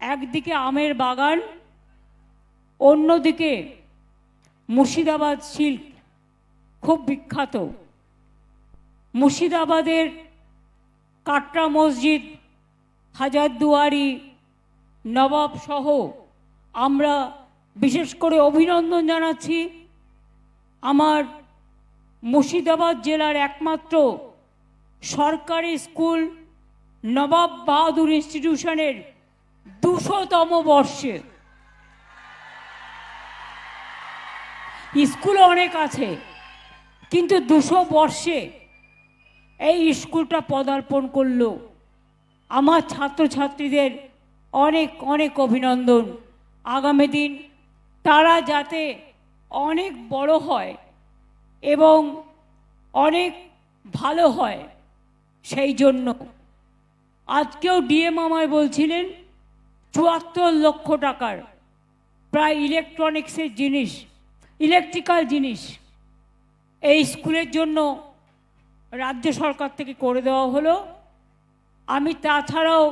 একদিকে আমের বাগান, অন্যদিকে মুর্শিদাবাদ সিল্ক, খুব বিখ্যাত। মুর্শিদাবাদের কাটরা মসজিদ, হাজারদুয়ারি, নবাব সহ আমরা বিশেষ করে অভিনন্দন জানাচ্ছি। আমার মুর্শিদাবাদ জেলার একমাত্র সরকারি স্কুল নবাব বাহাদুর ইনস্টিটিউশনের দুশোতম বর্ষে। স্কুল অনেক আছে, কিন্তু দুশো বর্ষে এই স্কুলটা পদার্পণ করল। আমার ছাত্রছাত্রীদের অনেক অনেক অভিনন্দন। আগামী দিন তারা যাতে অনেক বড় হয় এবং অনেক ভালো হয়, সেই জন্য। আজকেও ডিএম আমায় বলছিলেন, চুয়াত্তর লক্ষ টাকার, প্রায় ইলেকট্রনিক্সের জিনিস ইলেকট্রিক্যাল জিনিস, এই স্কুলের জন্য রাজ্য সরকার থেকে করে দেওয়া হলো। আমি তাছাড়াও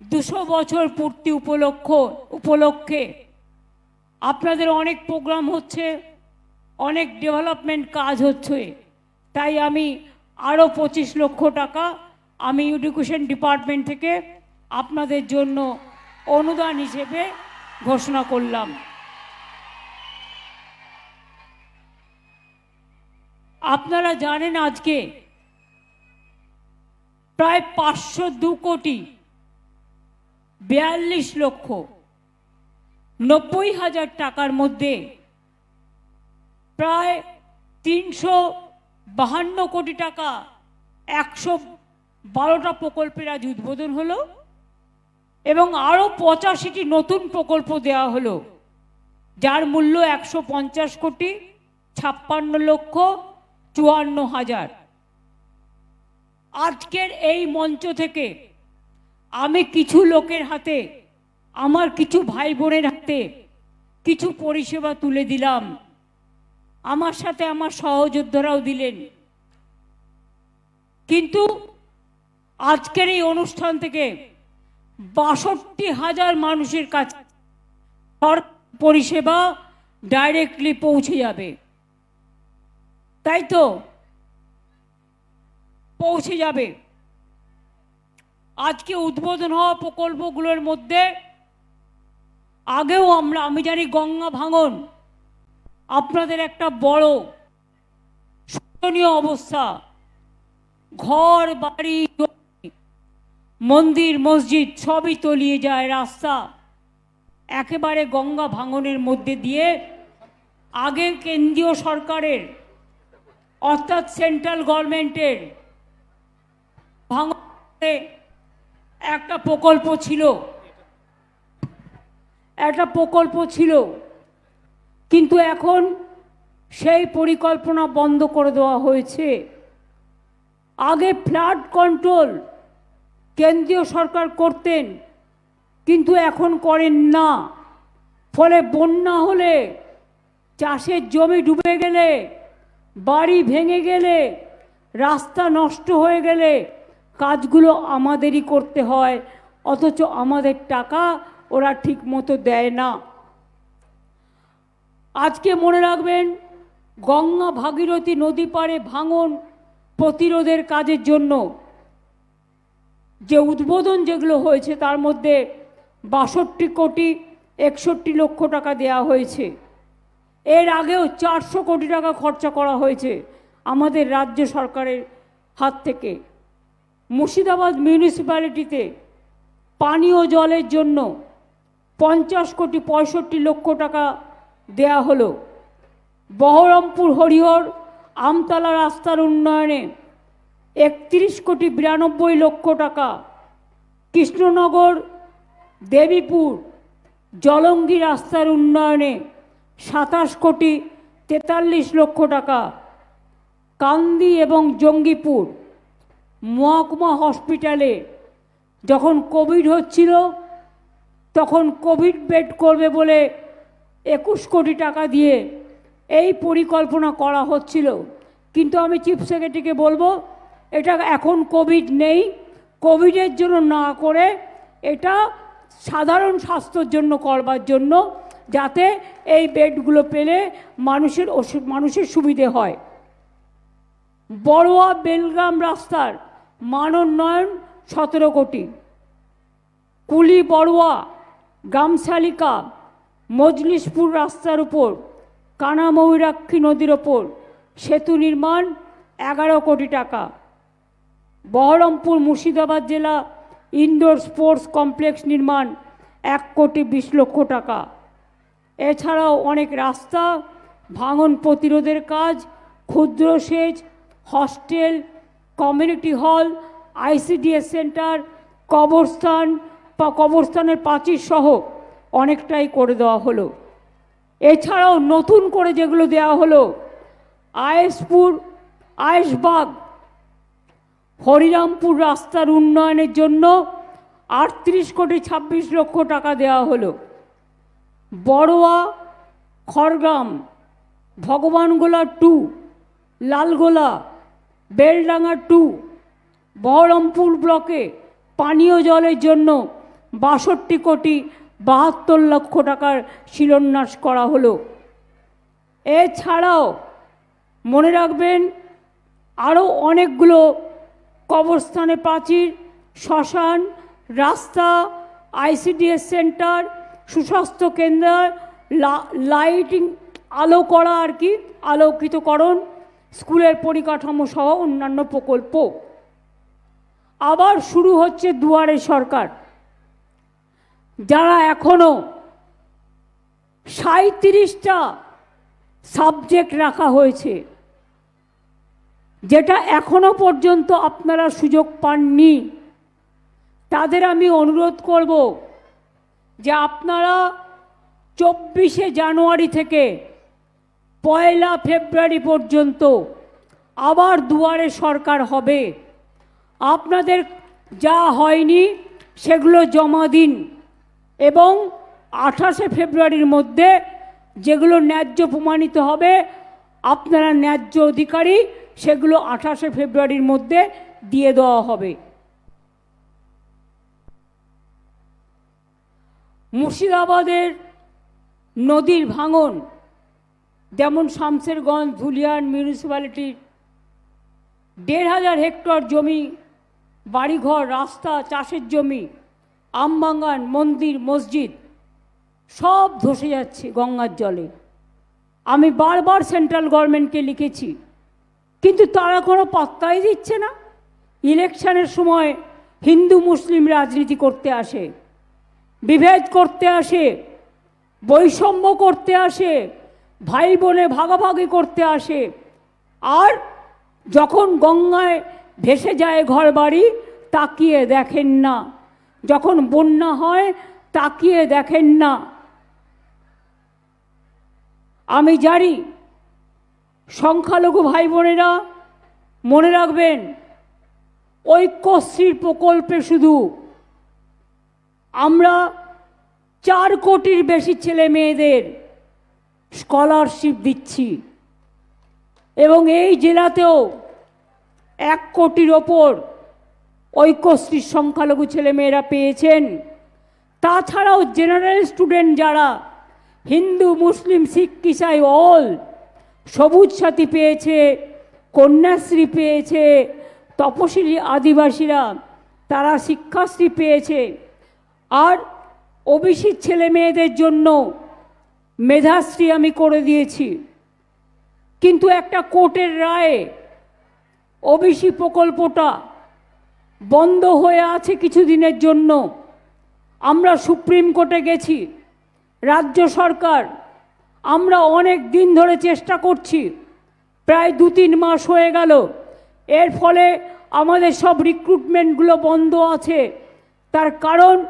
দুশো বছর পূর্তি উপলক্ষ, উপলক্ষে আপনাদের অনেক প্রোগ্রাম হচ্ছে, অনেক ডেভেলপমেন্ট কাজ হচ্ছে, তাই আমি আরও পঁচিশ লক্ষ টাকা আমি এডুকেশন ডিপার্টমেন্ট থেকে আপনাদের জন্য অনুদান হিসেবে ঘোষণা করলাম। আপনারা জানেন আজকে প্রায় পাঁচশো দু কোটি বিয়াল্লিশ লক্ষ নব্বই হাজার টাকার মধ্যে প্রায় তিনশো বাহান্ন কোটি টাকা একশো বারোটা প্রকল্পের আজ উদ্বোধন হলো এবং আরও পঁচাশিটি নতুন প্রকল্প দেওয়া হলো, যার মূল্য একশো পঞ্চাশ কোটি ছাপ্পান্ন লক্ষ চুয়ান্ন হাজার। আজকের এই মঞ্চ থেকে আমি কিছু লোকের হাতে, আমার কিছু ভাই বোনের হাতে কিছু পরিষেবা তুলে দিলাম। আমার সাথে আমার সহযোদ্ধারাও দিলেন। কিন্তু আজকের এই অনুষ্ঠান থেকে বাষট্টি হাজার মানুষের কাছে পরিষেবা ডাইরেক্টলি পৌঁছে যাবে। তাই তো? পৌঁছে যাবে। আজকে উদ্বোধন হওয়া প্রকল্পগুলোর মধ্যে আগেও আমরা, আমি জানি গঙ্গা ভাঙন আপনাদের একটা বড় শোচনীয় অবস্থা। ঘর, বাড়ি মন্দির, মসজিদ সবই তলিয়ে যায় রাস্তা। একেবারে গঙ্গা ভাঙনের মধ্যে দিয়ে আগে কেন্দ্রীয় সরকারের, অর্থাৎ সেন্ট্রাল গভর্নমেন্টের ভাঙনে একটা প্রকল্প ছিল। একটা প্রকল্প ছিল। কিন্তু এখন সেই পরিকল্পনা বন্ধ করে দেওয়া হয়েছে। আগে ফ্লাড কন্ট্রোল কেন্দ্রীয় সরকার করতেন, কিন্তু এখন করেন না। ফলে বন্যা হলে চাষের জমি ডুবে গেলে, বাড়ি ভেঙে গেলে, রাস্তা নষ্ট হয়ে গেলে কাজগুলো আমাদেরই করতে হয়, অথচ আমাদের টাকা ওরা ঠিক মতো দেয় না। আজকে মনে রাখবেন, গঙ্গা ভাগীরথী নদী পাড়ে ভাঙন প্রতিরোধের কাজের জন্য যে উদ্বোধন যেগুলো হয়েছে, তার মধ্যে বাষট্টি কোটি একষট্টি লক্ষ টাকা দেয়া হয়েছে। এর আগেও চারশো কোটি টাকা খরচা করা হয়েছে আমাদের রাজ্য সরকারের হাত থেকে। মুর্শিদাবাদ মিউনিসিপ্যালিটিতে পানীয় জলের জন্য পঞ্চাশ কোটি পঁয়ষট্টি লক্ষ টাকা দেয়া হলো। বহরমপুর, হরিহর, আমতলা রাস্তার উন্নয়নে একত্রিশ কোটি বিরানব্বই লক্ষ টাকা। কৃষ্ণনগর, দেবীপুর, জলঙ্গি রাস্তার উন্নয়নে সাতাশ কোটি তেতাল্লিশ লক্ষ টাকা। কান্দি এবং জঙ্গিপুর মহকুমা হসপিটালে যখন কোভিড হচ্ছিল, তখন কোভিড বেড করবে বলে একুশ কোটি টাকা দিয়ে এই পরিকল্পনা করা হচ্ছিল। কিন্তু আমি চিফ সেক্রেটারিকে বলব এটা এখন কোভিড নেই। কোভিডের জন্য না করে এটা সাধারণ স্বাস্থ্যর জন্য করবার জন্য যাতে এই বেডগুলো পেলে মানুষের ওষুধ মানুষের সুবিধে হয়। বড়োয়া বেলগ্রাম রাস্তার মানোন্নয়ন সতেরো কোটি। কুলি বড়ুয়া গামশালিকা মজলিশপুর রাস্তার উপর কানাময়ূরাক্ষী নদীর ওপর, সেতু নির্মাণ এগারো কোটি টাকা। বহরমপুর মুর্শিদাবাদ জেলা ইনডোর স্পোর্টস কমপ্লেক্স নির্মাণ এক কোটি বিশ লক্ষ টাকা। এছাড়াও অনেক রাস্তা, ভাঙন প্রতিরোধের কাজ, ক্ষুদ্র সেচ, hostel, community hall, ICDS centre, কবরস্থান বা কবরস্থানের প্রাচীর সহ অনেকটাই করে দেওয়া হলো। এছাড়াও নতুন করে যেগুলো দেওয়া হলো, আয়েশপুর, আয়েশবাগ হরিরামপুর রাস্তার উন্নয়নের জন্য আটত্রিশ কোটি ছাব্বিশ লক্ষ টাকা দেওয়া হলো। বড়োয়া, খড়গ্রাম, ভগবানগোলা টু, লালগোলা, বেলডাঙ্গা টু, বহরমপুর ব্লকে পানীয় জলের জন্য বাষট্টি কোটি বাহাত্তর লক্ষ টাকার শিলান্যাস করা হলো। এছাড়াও মনে রাখবেন আরও অনেকগুলো কবরস্থানে প্রাচীর, শ্মশান, রাস্তা, আইসিডিএস সেন্টার, সুস্বাস্থ্য কেন্দ্র লাইটিং, আলো করা আর কি, আলোকিতকরণ, স্কুলের পরিকাঠামো সহ অন্যান্য প্রকল্প। আবার শুরু হচ্ছে দুয়ারে সরকার। যারা এখনও সাঁত্রিশটা সাবজেক্ট রাখা হয়েছে যেটা এখনও পর্যন্ত আপনারা সুযোগ পাননি। তাদের আমি অনুরোধ করব যে আপনারা চব্বিশে জানুয়ারি থেকে পয়লা ফেব্রুয়ারি পর্যন্ত আবার দুয়ারে সরকার হবে। আপনাদের যা হয়নি সেগুলো জমা দিন এবং আঠাশে ফেব্রুয়ারির মধ্যে যেগুলো ন্যায্য প্রমাণিত হবে, আপনারা ন্যায্য অধিকারী সেগুলো আঠাশে ফেব্রুয়ারির মধ্যে দিয়ে দেওয়া হবে। মুর্শিদাবাদের নদীর ভাঙন, যেমন শামসেরগঞ্জ, ধুলিয়ান মিউনিসিপ্যালিটির দেড় হাজার হেক্টর জমি, বাড়িঘর, রাস্তা, চাষের জমি আমবাগান মন্দির, মসজিদ, সব ধসে যাচ্ছে গঙ্গার জলে। আমি বারবার সেন্ট্রাল গভর্নমেন্টকে লিখেছি কিন্তু তারা কোনো পাত্তাই দিচ্ছে না। ইলেকশনের সময় হিন্দু মুসলিম রাজনীতি করতে আসে, বিভেদ করতে আসে, বৈষম্য করতে আসে ভাই বোনে ভাগাভাগি করতে আসে। আর যখন গঙ্গায় ভেসে যায় ঘর বাড়ি তাকিয়ে দেখেন না। যখন বন্যা হয়, তাকিয়ে দেখেন না। আমি জানি সংখ্যালঘু ভাই বোনেরা মনে রাখবেন, ঐক্যশ্রীর প্রকল্পে শুধু আমরা চার কোটির বেশি ছেলে মেয়েদের স্কলারশিপ দিচ্ছি এবং এই জেলাতেও এক কোটির ওপর ঐক্যশ্রীর সংখ্যালঘু ছেলেমেয়েরা পেয়েছেন। তাছাড়াও জেনারেল স্টুডেন্ট যারা হিন্দু, মুসলিম, শিখ, ইসাই অল সবুজ সাথী পেয়েছে, কন্যাশ্রী পেয়েছে, তপশিলি আদিবাসীরা, তারা শিক্ষাশ্রী পেয়েছে। আর ওবিসি ছেলে মেয়েদের জন্য মেধাশ্রী আমি করে দিয়েছি। কিন্তু একটা কোর্টের রায়ে ওবিসি প্রকল্পটা বন্ধ হয়ে আছে কিছুদিনের জন্য। আমরা সুপ্রিম কোর্টে গেছি, রাজ্য সরকার আমরা অনেক দিন ধরে চেষ্টা করছি। প্রায় দু তিন মাস হয়ে গেল। এর ফলে আমাদের সব রিক্রুটমেন্টগুলো বন্ধ আছে। তার কারণ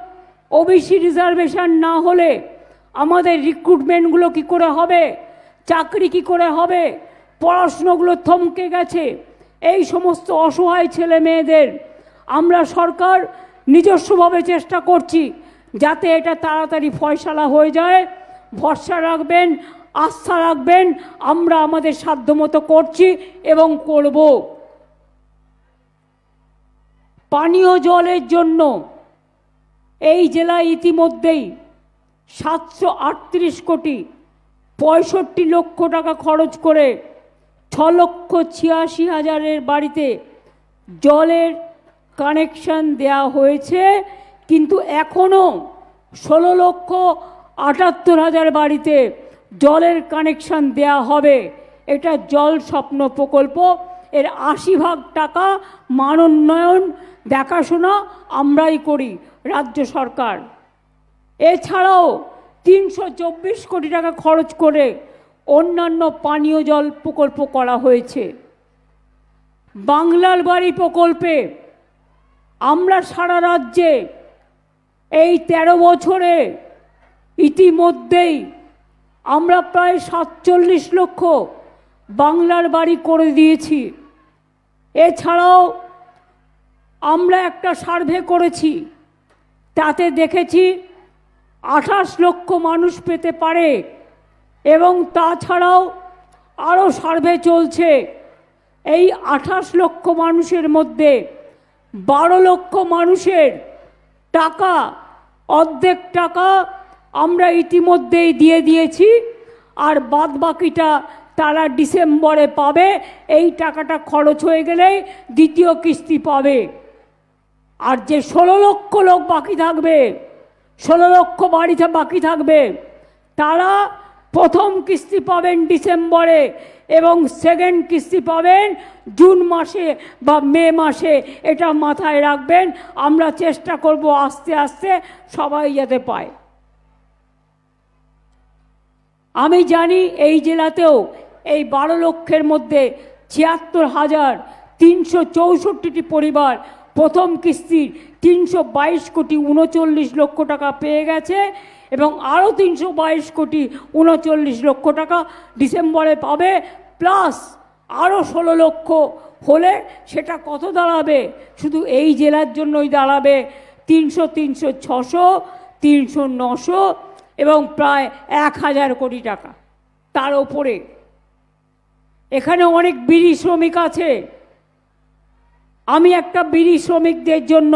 ওবিসি রিজার্ভেশন না হলে আমাদের রিক্রুটমেন্টগুলো কি করে হবে? চাকরি কি করে হবে? পড়াশুনোগুলো থমকে গেছে। এই সমস্ত অসহায় ছেলে মেয়েদের আমরা সরকার নিজস্বভাবে চেষ্টা করছি যাতে এটা তাড়াতাড়ি ফয়সালা হয়ে যায়। ভরসা রাখবেন, আস্থা রাখবেন, আমরা আমাদের সাধ্যমতো করছি এবং করব। পানীয় জলের জন্য এই জেলায় ইতিমধ্যেই সাতশো আটত্রিশ কোটি পঁয়ষট্টি লক্ষ টাকা খরচ করে ছ লক্ষ ছিয়াশি হাজারের বাড়িতে জলের কানেকশন দেয়া হয়েছে, কিন্তু এখনও ষোলো লক্ষ আটাত্তর হাজার বাড়িতে জলের কানেকশন দেয়া হবে। এটা জল স্বপ্ন প্রকল্প। এর আশি ভাগ টাকা মান উন্নয়ন দেখাশোনা আমরাই করি, রাজ্য সরকার। এছাড়াও তিনশো চব্বিশ কোটি টাকা খরচ করে অন্যান্য পানীয় জল প্রকল্প করা হয়েছে। বাংলার বাড়ি প্রকল্পে আমরা সারা রাজ্যে এই তেরো বছরে ইতিমধ্যেই আমরা প্রায় সাতচল্লিশ লক্ষ বাংলার বাড়ি করে দিয়েছি। এছাড়াও আমরা একটা সার্ভে করেছি। তাতে দেখেছি আঠাশ লক্ষ মানুষ পেতে পারে এবং তাছাড়াও আরও সার্ভে চলছে। এই আঠাশ লক্ষ মানুষের মধ্যে বারো লক্ষ মানুষের টাকা, অর্ধেক টাকা আমরা ইতিমধ্যেই দিয়ে দিয়েছি, আর বাদ বাকিটা তারা ডিসেম্বরে পাবে। এই টাকাটা খরচ হয়ে গেলেই দ্বিতীয় কিস্তি পাবে। আর যে ষোলো লক্ষ লোক বাকি থাকবে, ষোলো লক্ষ বাড়িতে বাকি থাকবে, তারা প্রথম কিস্তি পাবেন ডিসেম্বরে এবং সেকেন্ড কিস্তি পাবেন জুন মাসে বা মে মাসে। এটা মাথায় রাখবেন, আমরা চেষ্টা করব আস্তে আস্তে সবাই যাতে পায়। আমি জানি এই জেলাতেও এই বারো লক্ষের মধ্যে ছিয়াত্তর হাজার তিনশো চৌষট্টিটি পরিবার প্রথম কিস্তির তিনশো বাইশ কোটি উনচল্লিশ লক্ষ টাকা পেয়ে গেছে এবং আরও তিনশো বাইশ কোটি উনচল্লিশ লক্ষ টাকা ডিসেম্বরে পাবে, প্লাস আরও ষোলো লক্ষ হলে সেটা কত দাঁড়াবে? শুধু এই জেলার জন্যই দাঁড়াবে। তিনশো তিনশো ছশো, তিনশো নশো এবং প্রায় এক হাজার কোটি টাকা। তার ওপরে এখানে অনেক বিড়ি শ্রমিক আছে। আমি একটা বিড়ি শ্রমিকদের জন্য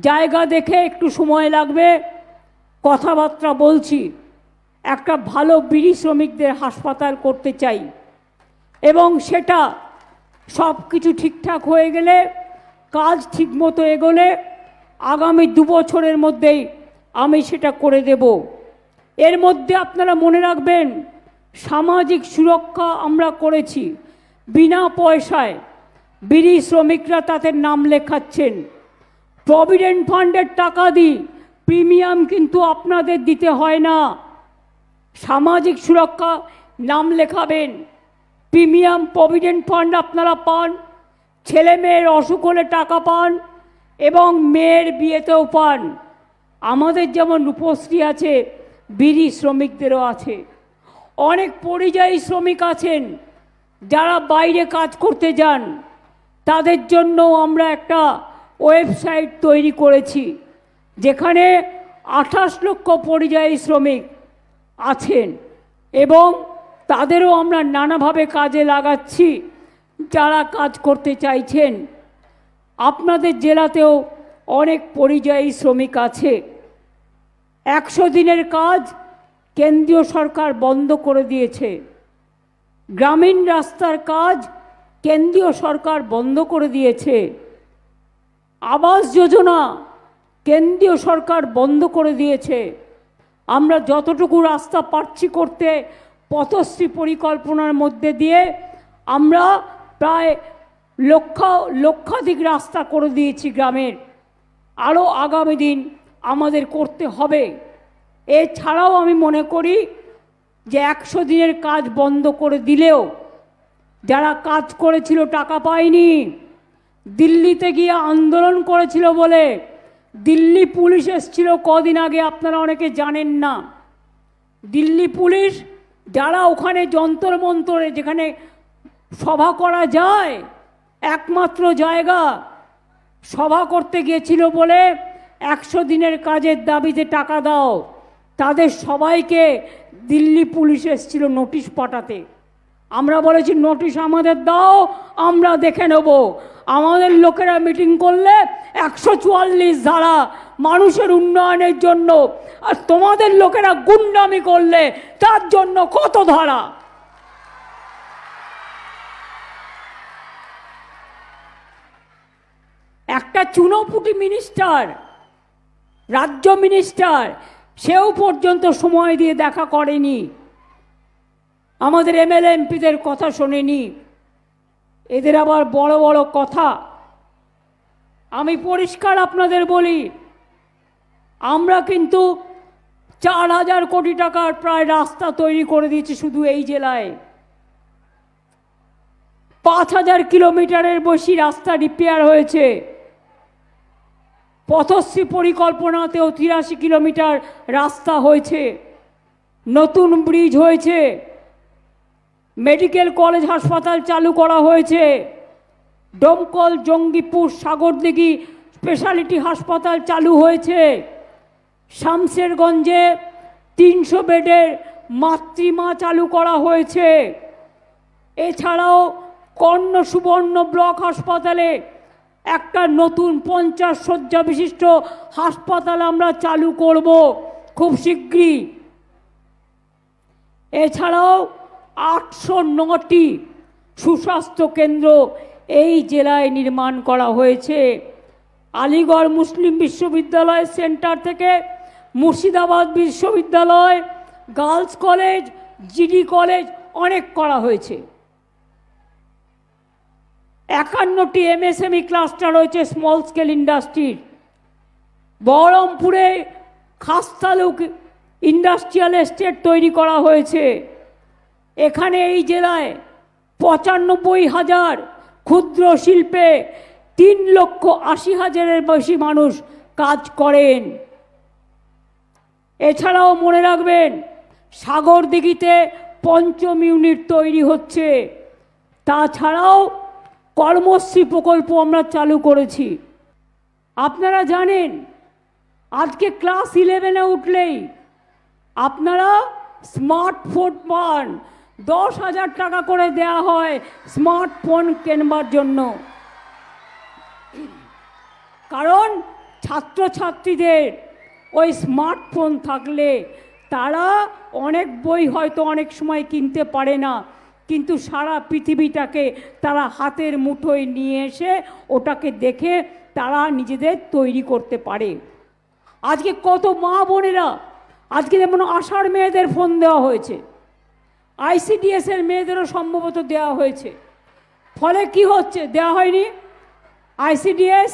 জায়গা দেখে একটু সময় লাগবে, কথাবার্তা বলছি। একটা ভালো বিড়ি শ্রমিকদের হাসপাতাল করতে চাই। এবং সেটা সব কিছু ঠিকঠাক হয়ে গেলে, কাজ ঠিকমতো এগোলে, আগামী দু বছরের মধ্যেই আমি সেটা করে দেব। এর মধ্যে আপনারা মনে রাখবেন, সামাজিক সুরক্ষা আমরা করেছি। বিনা পয়সায় বিড়ি শ্রমিকরা তাদের নাম লেখাচ্ছেন। প্রভিডেন্ট ফান্ডের টাকা দিই প্রিমিয়াম কিন্তু আপনাদের দিতে হয় না। সামাজিক সুরক্ষা নাম লেখাবেন। প্রিমিয়াম প্রভিডেন্ট ফান্ড আপনারা পান। ছেলে মেয়ের অসুখ হলে টাকা পান এবং মেয়ের বিয়েতেও পান। আমাদের যেমন রূপশ্রী আছে, বিড়ি শ্রমিকদেরও আছে। অনেক পরিযায়ী শ্রমিক আছেন, যারা বাইরে কাজ করতে যান। তাদের জন্য আমরা একটা ওয়েবসাইট তৈরি করেছি, যেখানে আঠাশ লক্ষ পরিযায়ী শ্রমিক আছেন এবং তাদেরও আমরা নানাভাবে কাজে লাগাচ্ছি, যারা কাজ করতে চাইছেন। আপনাদের জেলাতেও অনেক পরিযায়ী শ্রমিক আছে। একশো দিনের কাজ কেন্দ্রীয় সরকার বন্ধ করে দিয়েছে। গ্রামীণ রাস্তার কাজ কেন্দ্রীয় সরকার বন্ধ করে দিয়েছে। আবাস যোজনা কেন্দ্রীয় সরকার বন্ধ করে দিয়েছে। আমরা যতটুকু রাস্তা পারছি করতে পথশ্রী পরিকল্পনার মধ্যে দিয়ে আমরা প্রায় লক্ষ, লক্ষাধিক রাস্তা করে দিয়েছি গ্রামের। আরও আগামী দিন আমাদের করতে হবে। এছাড়াও আমি মনে করি যে একশো দিনের কাজ বন্ধ করে দিলেও যারা কাজ করেছিল টাকা পায়নি, দিল্লিতে গিয়ে আন্দোলন করেছিল বলে দিল্লি পুলিশ এসেছিল কদিন আগে, আপনারা অনেকে জানেন না। দিল্লি পুলিশ যারা ওখানে যন্তর মন্তরে যেখানে সভা করা যায়, একমাত্র জায়গা সভা করতে গিয়েছিল বলে একশো দিনের কাজের দাবিতে টাকা দাও। তাদের সবাইকে দিল্লি পুলিশ এসেছিল নোটিশ পাঠাতে। আমরা বলেছি, নোটিশ আমাদের দাও, আমরা দেখে নেব। আমাদের লোকেরা মিটিং করলে একশো চুয়াল্লিশ ধারা মানুষের উন্নয়নের জন্য আর তোমাদের লোকেরা গুন্ডামি করলে তার জন্য কত ধারা? একটা চুনোপুটি মিনিস্টার রাজ্য মিনিস্টার সেও পর্যন্ত সময় দিয়ে দেখা করেনি। আমাদের এমএলএ এমপিদের কথা শোনেনি। এদের আবার বড় বড় কথা। আমি পরিষ্কার আপনাদের বলি, আমরা কিন্তু চার হাজার কোটি টাকার প্রায় রাস্তা তৈরি করে দিয়েছি শুধু এই জেলায়। পাঁচ হাজার কিলোমিটারের বেশি রাস্তা রিপেয়ার হয়েছে। পথশ্রী পরিকল্পনাতেও তিরাশি কিলোমিটার রাস্তা হয়েছে। নতুন ব্রিজ হয়েছে। মেডিকেল কলেজ হাসপাতাল চালু করা হয়েছে। ডমকল জঙ্গিপুর, সাগরদিঘি স্পেশালিটি হাসপাতাল চালু হয়েছে। শামশেরগঞ্জে তিনশো বেডের মাতৃমা চালু করা হয়েছে। এছাড়াও কর্ণ সুবর্ণ ব্লক হাসপাতালে একটা নতুন পঞ্চাশ শয্যা বিশিষ্ট হাসপাতাল আমরা চালু করব খুব শীঘ্রই এছাড়াও আটশো নটি সুস্বাস্থ্য কেন্দ্র এই জেলায় নির্মাণ করা হয়েছে। আলিগড় মুসলিম বিশ্ববিদ্যালয় সেন্টার থেকে মুর্শিদাবাদ বিশ্ববিদ্যালয়, গার্লস কলেজ, জিডি কলেজ অনেক করা হয়েছে। একান্নটি এমএসএমই ক্লাস্টার রয়েছে স্মল স্কেল ইন্ডাস্ট্রির বহরমপুরে খাস্তালুক ইন্ডাস্ট্রিয়াল এস্টেট তৈরি করা হয়েছে। এখানে এই জেলায় পঁচানব্বই হাজার ক্ষুদ্র শিল্পে তিন লক্ষ আশি হাজারের বেশি মানুষ কাজ করেন। এছাড়াও মনে রাখবেন সাগর দিঘিতে পঞ্চম ইউনিট তৈরি হচ্ছে। তাছাড়াও কর্মশ্রী প্রকল্প আমরা চালু করেছি। আপনারা জানেন, আজকে ক্লাস ইলেভেনে উঠলেই আপনারা স্মার্টফোন পান। দশ হাজার টাকা করে দেয়া হয় স্মার্টফোন কেনবার জন্য। কারণ ছাত্রছাত্রীদের ওই স্মার্টফোন থাকলে তারা অনেক বই হয়তো অনেক সময় কিনতে পারে না। কিন্তু সারা পৃথিবীটাকে তারা হাতের মুঠোয় নিয়ে এসে ওটাকে দেখে তারা নিজেদের তৈরি করতে পারে। আজকে কত মা বোনেরা, আজকে যেমন আষাঢ় মেয়েদের ফোন দেওয়া হয়েছে আইসিডিএস এর মেয়েদেরও সম্ভবত দেওয়া হয়েছে। ফলে কি হচ্ছে, দেওয়া হয়নি? আইসিডিএস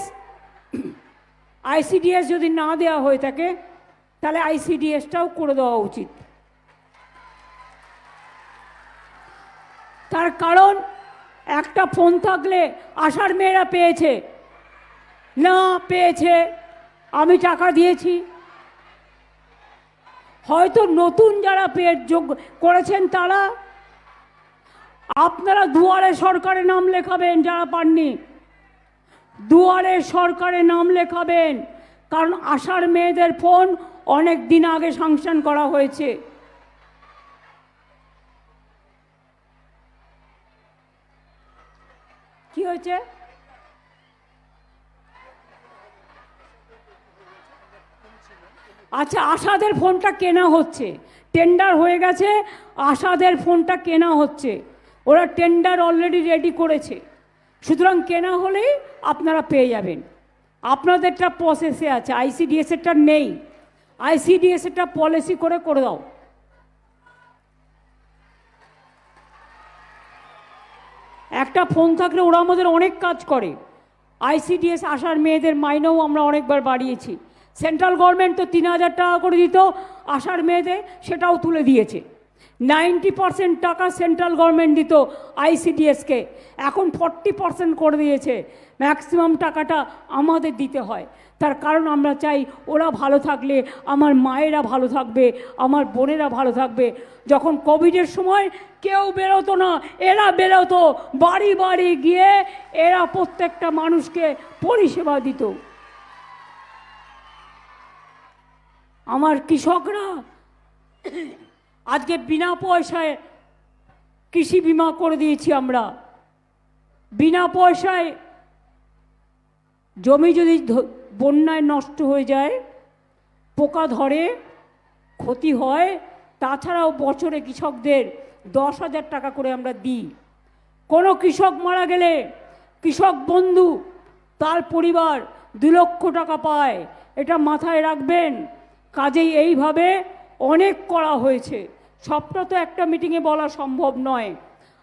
আইসিডিএস যদি না দেওয়া হয়ে থাকে, তাহলে আইসিডিএসটাও করে দেওয়া উচিত। তার কারণ, একটা ফোন থাকলে আশার মেয়েরা পেয়েছে। না, পেয়েছে। আমি টাকা দিয়েছি। হয়তো নতুন যারা পেয়ে যোগ্য করেছেন তারা, আপনারা দুয়ারে সরকারে নাম লেখাবেন যারা পাননি। দুয়ারে সরকারে নাম লেখাবেন। কারণ আশার মেয়েদের ফোন অনেক দিন আগে সাংশন করা হয়েছে। হয়েছে? আচ্ছা আশাদের ফোনটা কেনা হচ্ছে। টেন্ডার হয়ে গেছে, আশাদের ফোনটা কেনা হচ্ছে। ওরা টেন্ডার অলরেডি রেডি করেছে। সুতরাং কেনা হলেই আপনারা পেয়ে যাবেন। আপনাদেরটা প্রসেসে আছে। আইসিডিএসেরটা নেই। আইসিডিএসেরটা পলিসি করে করে দাও। একটা ফোন থাকলে ওরা আমাদের অনেক কাজ করে। আইসিডিএস আসার মেয়েদের মাইনেও আমরা অনেকবার বাড়িয়েছি। সেন্ট্রাল গভর্নমেন্ট তো তিন হাজার টাকা করে দিত, আসার মেয়েদের সেটাও তুলে দিয়েছে। নাইনটি পার্সেন্ট টাকা সেন্ট্রাল গভর্নমেন্ট দিত আইসিডিএসকে এখন ফর্টি পার্সেন্ট করে দিয়েছে। ম্যাক্সিমাম টাকাটা আমাদের দিতে হয়। তার কারণ আমরা চাই ওরা ভালো থাকলে, আমার মায়েরা ভালো থাকবে, আমার বোনেরা ভালো থাকবে। যখন কোভিডের সময় কেউ বেরোতো না, এরা বেরোতো, বাড়ি বাড়ি গিয়ে এরা প্রত্যেকটা মানুষকে পরিষেবা দিত। আমার কৃষকরা আজকে বিনা পয়সায় কৃষি বিমা করে দিয়েছি আমরা। বিনা পয়সায় জমি যদি বন্যায় নষ্ট হয়ে যায়, পোকা ধরে, ক্ষতি হয়, তাছাড়াও বছরে কৃষকদের দশ হাজার টাকা করে আমরা দিই। কোনো কৃষক মারা গেলে কৃষক বন্ধু তার পরিবার দু লক্ষ টাকা পায়। এটা মাথায় রাখবেন, কাজেই এইভাবে অনেক করা হয়েছে। সবটা তো একটা মিটিংয়ে বলা সম্ভব নয়।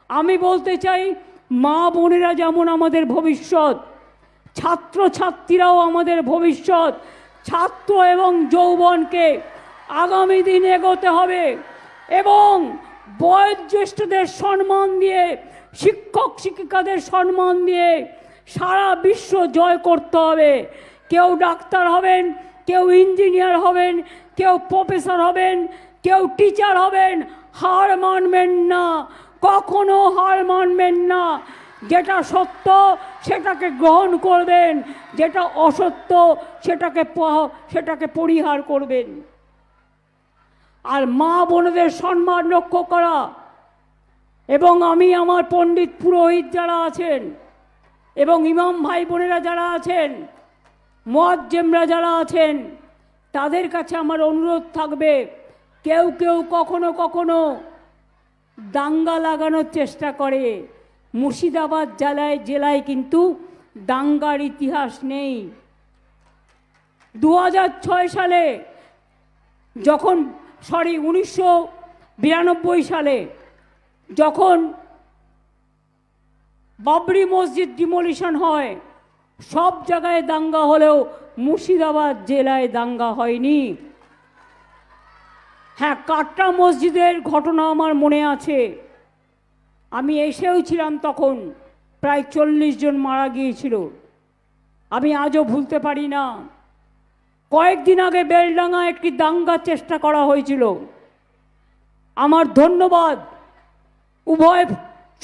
আমি বলতে চাই, মা বোনেরা যেমন আমাদের ভবিষ্যৎ ছাত্র ছাত্রীরাও আমাদের ভবিষ্যৎ, ছাত্র এবং যৌবনকে আগামী দিন এগোতে হবে এবং বয়োজ্যেষ্ঠদের সম্মান দিয়ে, শিক্ষক শিক্ষিকাদের সম্মান দিয়ে সারা বিশ্ব জয় করতে হবে। কেউ ডাক্তার হবেন, কেউ ইঞ্জিনিয়ার হবেন, কেউ প্রফেসর হবেন, কেউ টিচার হবেন, হার মানবেন না, কখনো হার মানবেন না। যেটা সত্য সেটাকে গ্রহণ করবেন, যেটা অসত্য সেটাকে সেটাকে পরিহার করবেন। আর মা বোনদের সম্মান রক্ষা করা। এবং আমি আমার পণ্ডিত পুরোহিত যারা আছেন, এবং ইমাম ভাই বোনেরা যারা আছেন, মোয়াজ্জেমরা যারা আছেন, তাদের কাছে আমার অনুরোধ থাকবে, কেউ কেউ কখনো কখনো দাঙ্গা লাগানোর চেষ্টা করে। মুর্শিদাবাদ জেলায় জেলায় কিন্তু দাঙ্গার ইতিহাস নেই। দু সালে যখন সরি উনিশশো বিরানব্বই সালে যখন বাবরি মসজিদ ডিমোলিশন হয়, সব জায়গায় দাঙ্গা হলেও মুর্শিদাবাদ জেলায় দাঙ্গা হয়নি। হ্যাঁ কাটরা মসজিদের ঘটনা আমার মনে আছে। আমি এসেও ছিলাম তখন। প্রায় চল্লিশ জন মারা গিয়েছিল। আমি আজও ভুলতে পারি না। কয়েকদিন আগে বেলডাঙ্গা একটি দাঙ্গার চেষ্টা করা হয়েছিল। আমার ধন্যবাদ উভয়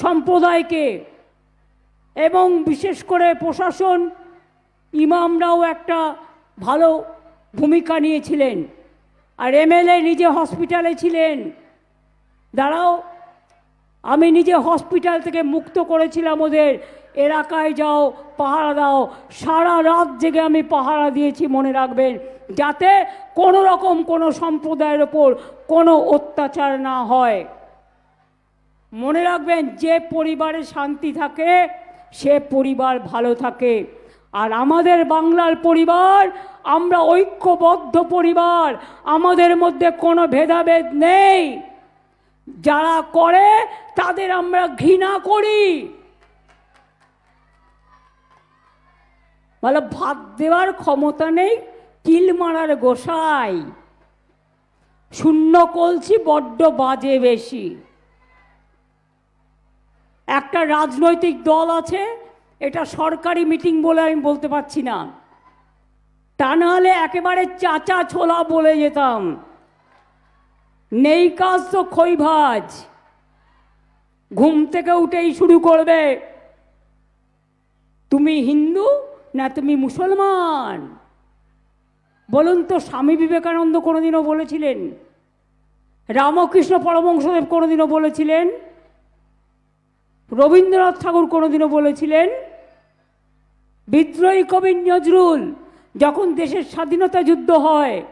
সম্প্রদায়কে এবং বিশেষ করে প্রশাসন, ইমামরাও একটা ভালো ভূমিকা নিয়েছিলেন। আর এমএলএ নিজে হসপিটালে ছিলেন। দাঁড়াও। আমি নিজে হসপিটাল থেকে মুক্ত করেছিলাম ওদের। এলাকায় যাও, পাহারা দাও। সারা রাত জেগে আমি পাহারা দিয়েছি, মনে রাখবেন। যাতে কোনো রকম কোনো সম্প্রদায়ের ওপর কোনো অত্যাচার না হয়। মনে রাখবেন, যে পরিবারে শান্তি থাকে, সে পরিবার ভালো থাকে। আর আমাদের বাংলার পরিবার, আমরা ঐক্যবদ্ধ পরিবার। আমাদের মধ্যে কোনো ভেদাভেদ নেই। যারা করে, তাদের আমরা ঘৃণা করি। বলে ভাত দেওয়ার ক্ষমতা নেই তিল মারার গোসাই। শূন্য কলছি বড্ড বাজে বেশি। একটা রাজনৈতিক দল আছে, এটা সরকারি মিটিং বলে আমি বলতে পারছি না। তা নাহলে একেবারে চাচা ছোলা বলে যেতাম। নেই কাজ তো খই ভাজ। ঘুম থেকে উঠেই শুরু করবে। তুমি হিন্দু না তুমি মুসলমান? বলুন তো, স্বামী বিবেকানন্দ কোনোদিনও বলেছিলেন? রামকৃষ্ণ পরমংসদেব কোনোদিনও বলেছিলেন? রবীন্দ্রনাথ ঠাকুর কোনোদিনও বলেছিলেন? বিদ্রোহী কবি নজরুল যখন দেশের স্বাধীনতা যুদ্ধ হয়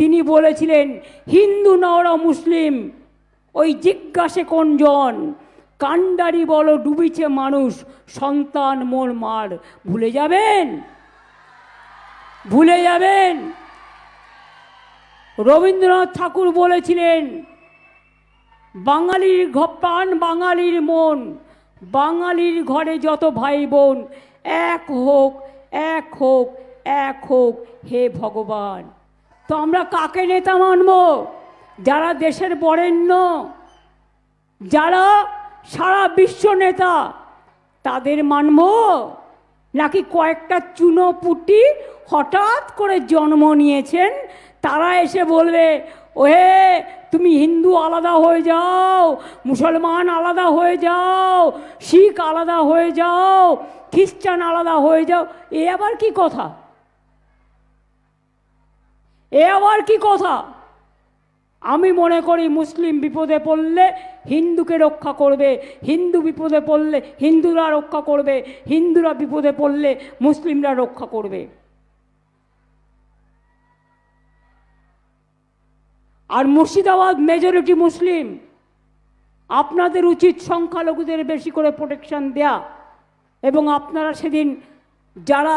তিনি বলেছিলেন, হিন্দু না মুসলিম, ওই জিজ্ঞাসে কোনজন কান্ডারি বলো, ডুবিছে মানুষ, সন্তান মোর মার। ভুলে যাবেন? ভুলে যাবেন? রবীন্দ্রনাথ ঠাকুর বলেছিলেন, বাঙালির প্রাণ বাঙালির মন, বাঙালির ঘরে যত ভাই বোন এক হোক এক হোক এক হোক, হে ভগবান। তো আমরা কাকে নেতা মানব? যারা দেশের বরেণ্য, যারা সারা বিশ্ব নেতা, তাদের মানব? নাকি কয়েকটা চুনোপুটি হঠাৎ করে জন্ম নিয়েছেন, তারা এসে বলবে, ওহে, তুমি হিন্দু আলাদা হয়ে যাও, মুসলমান আলাদা হয়ে যাও, শিখ আলাদা হয়ে যাও, খ্রিস্টান আলাদা হয়ে যাও। এ আবার কি কথা? এ আবার কি কথা? আমি মনে করি মুসলিম বিপদে পড়লে হিন্দুকে রক্ষা করবে, হিন্দু বিপদে পড়লে হিন্দুরা রক্ষা করবে, হিন্দুরা বিপদে পড়লে মুসলিমরা রক্ষা করবে। আর মুর্শিদাবাদ মেজরিটি মুসলিম। আপনাদের উচিত সংখ্যালঘুদের বেশি করে প্রোটেকশন দেয়া এবং আপনারা সেদিন যারা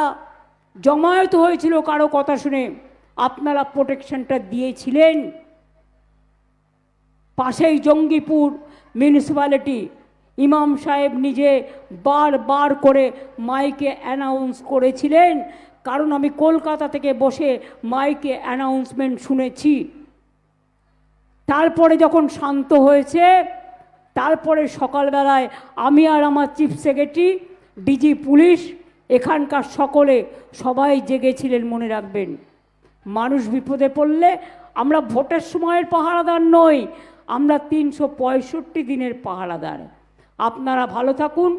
জমায়েত হয়েছিল কারও কথা শুনে আপনারা প্রোটেকশনটা দিয়েছিলেন। পাশেই জঙ্গিপুর মিউনিসিপ্যালিটি ইমাম সাহেব নিজে বারবার করে মাইকে অ্যানাউন্স করেছিলেন। কারণ আমি কলকাতা থেকে বসে মাইকে অ্যানাউন্সমেন্ট শুনেছি। তারপরে যখন শান্ত হয়েছে, তারপরে সকালবেলায় আমি আর আমার চিফ সেক্রেটারি ডিজি পুলিশ, এখানকার সকলে সবাই জেগেছিলেন মনে রাখবেন। মানুষ বিপদে পড়লে আমরা ভোটের সময়ের পাহারাদার নই, আমরা তিনশো পঁয়ষট্টি দিনের পাহারাদার। আপনারা ভালো থাকুন,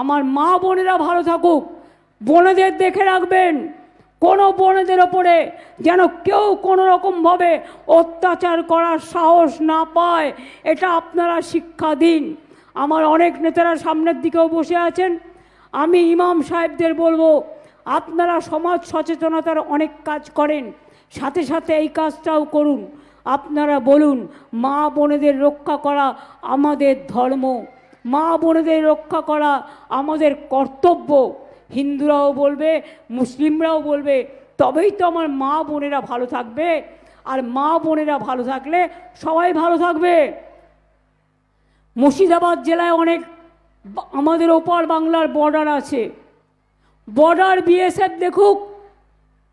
আমার মা বোনেরা ভালো থাকুক, বোনেদের দেখে রাখবেন, কোনো বোনেদের ওপরে যেন কেউ কোনো রকমভাবে অত্যাচার করার সাহস না পায়, এটা আপনারা শিক্ষা দিন। আমার অনেক নেতারা সামনের দিকেও বসে আছেন, আমি ইমাম সাহেবদের বলব, আপনারা সমাজ সচেতনতার অনেক কাজ করেন। সাথে সাথে এই কাজটাও করুন। আপনারা বলুন, মা বোনেদের রক্ষা করা আমাদের ধর্ম। মা বোনেদের রক্ষা করা আমাদের কর্তব্য। হিন্দুরাও বলবে, মুসলিমরাও বলবে, তবেই তো আমার মা বোনেরা ভালো থাকবে। আর মা বোনেরা ভালো থাকলে সবাই ভালো থাকবে। মুর্শিদাবাদ জেলায় অনেক আমাদের ওপার বাংলার বর্ডার আছে। বর্ডার বিএসএফ দেখুক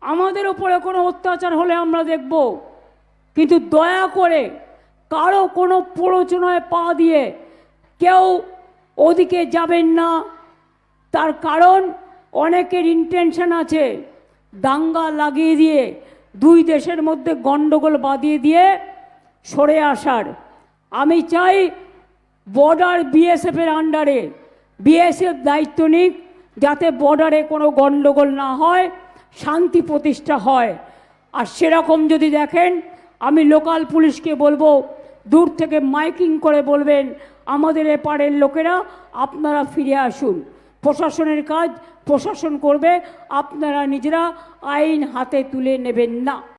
আমাদের ওপরে কোনো অত্যাচার হলে আমরা দেখব। কিন্তু দয়া করে কারও কোনো প্ররোচনায় পা দিয়ে কেউ ওদিকে যাবেন না। তার কারণ অনেকের ইন্টেনশন আছে দাঙ্গা লাগিয়ে দিয়ে দুই দেশের মধ্যে গণ্ডগোল বাঁধিয়ে দিয়ে সরে আসার। আমি চাই বর্ডার বিএসএফের আন্ডারে বিএসএফ দায়িত্ব নিক যাতে বর্ডারে কোনো গণ্ডগোল না হয়। শান্তি প্রতিষ্ঠা হয়। আর সেরকম যদি দেখেন, আমি লোকাল পুলিশকে বলব, দূর থেকে মাইকিং করে বলবেন, আমাদের এপারের লোকেরা, আপনারা ফিরে আসুন। প্রশাসনের কাজ প্রশাসন করবে, আপনারা নিজেরা আইন হাতে তুলে নেবেন না।